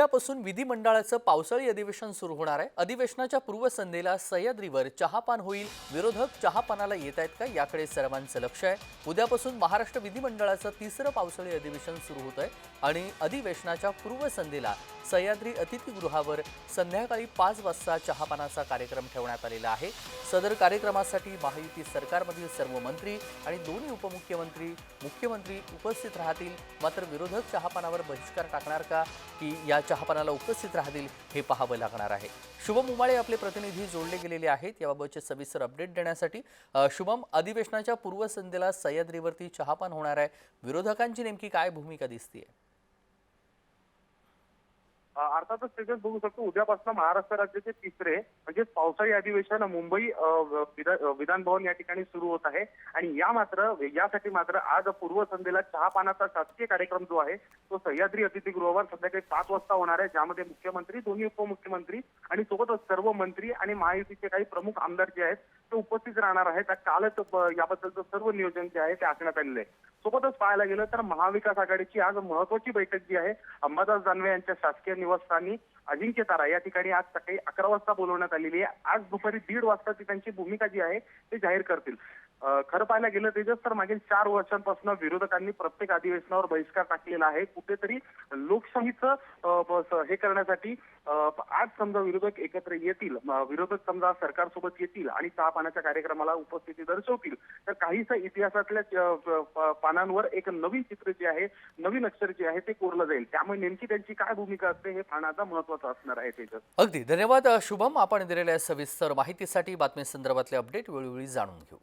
उद्यापासून विधिमंडळाचं पावसाळी अधिवेशन सुरू होणार आहे. अधिवेशनाच्या पूर्वसंध्येला सह्याद्रीवर चहापान होईल. विरोधक चहापानाला येत आहेत का याकडे सर्वांचं लक्ष आहे. उद्यापासून महाराष्ट्र विधिमंडळाचं तिसरं पावसाळी अधिवेशन सुरू होत आहे आणि अधिवेशनाच्या पूर्वसंध्येला सह्याद्री अतिथीगृहावर संध्याकाळी पाच वाजता चहापानाचा कार्यक्रम ठेवण्यात आलेला आहे. सदर कार्यक्रमासाठी महायुती सरकारमधील सर्व मंत्री आणि दोन्ही उपमुख्यमंत्री मुख्यमंत्री उपस्थित राहतील. मात्र विरोधक चहापानावर बहिष्कार टाकणार का? की या चहापानाला उपस्थित राहतील हे पाहावं लागणार आहे. शुभम उमाळे आपले प्रतिनिधी जोडले गेलेले आहेत. याबाबतचे सविस्तर अपडेट देण्यासाठी शुभम अधिवेशनाच्या पूर्वसंध्येला सह्याद्रीवरती चहापान होणार आहे. विरोधकांची नेमकी काय भूमिका दिसतीये? आहे अर्थातच त्याच्यात बघू शकतो उद्यापासून महाराष्ट्र राज्याचे तिसरे म्हणजे पावसाळी अधिवेशन मुंबई विधानभवन विधान भवन या ठिकाणी सुरू होत आहे. आणि या मात्र यासाठी मात्र आज पूर्वसंध्येला चहापानाचा शासकीय कार्यक्रम जो आहे तो सह्याद्री अतिथीगृहावर संध्याकाळी सात वाजता होणार आहे ज्यामध्ये मुख्यमंत्री दोन्ही उपमुख्यमंत्री आणि सोबतच सर्व मंत्री आणि महायुतीचे काही प्रमुख आमदार जे आहेत ते उपस्थित राहणार आहेत. कालच याबद्दलचं सर्व नियोजन जे आहे ते आखण्यात आलेलं आहे. सोबतच पाहायला गेलं तर महाविकास आघाडीची आज महत्वाची बैठक जी आहे अंबादास दानवे यांच्या शासकीय निवासस्थानी अजिंक्य तारा या ठिकाणी आज सकाळी अकरा वाजता बोलवण्यात आलेली आहे. आज दुपारी दीड वाजता ती त्यांची भूमिका जी आहे ते जाहीर करतील. खरं पाहायला गेलं तेजस तर मागील चार वर्षांपासून विरोधकांनी प्रत्येक अधिवेशनावर बहिष्कार टाकलेला आहे. कुठेतरी लोकशाहीचं हे करण्यासाठी आज समजा विरोधक एकत्र येतील विरोधक समजा सरकारसोबत येतील आणि चहा पाण्याच्या कार्यक्रमाला उपस्थिती दर्शवतील तर काहीसा इतिहासातल्या पानांवर एक नवीन चित्र जे आहे नवीन अक्षर जे आहे ते कोरलं जाईल. त्यामुळे नेमकी त्यांची काय भूमिका असते हे पाहण्याचा महत्वाचं असणार आहे तेजस. अगदी. धन्यवाद. शुभम. आपण दिलेल्या सविस्तर माहितीसाठी बातमी संदर्भातले अपडेट वेळोवेळी जाणून घेऊ.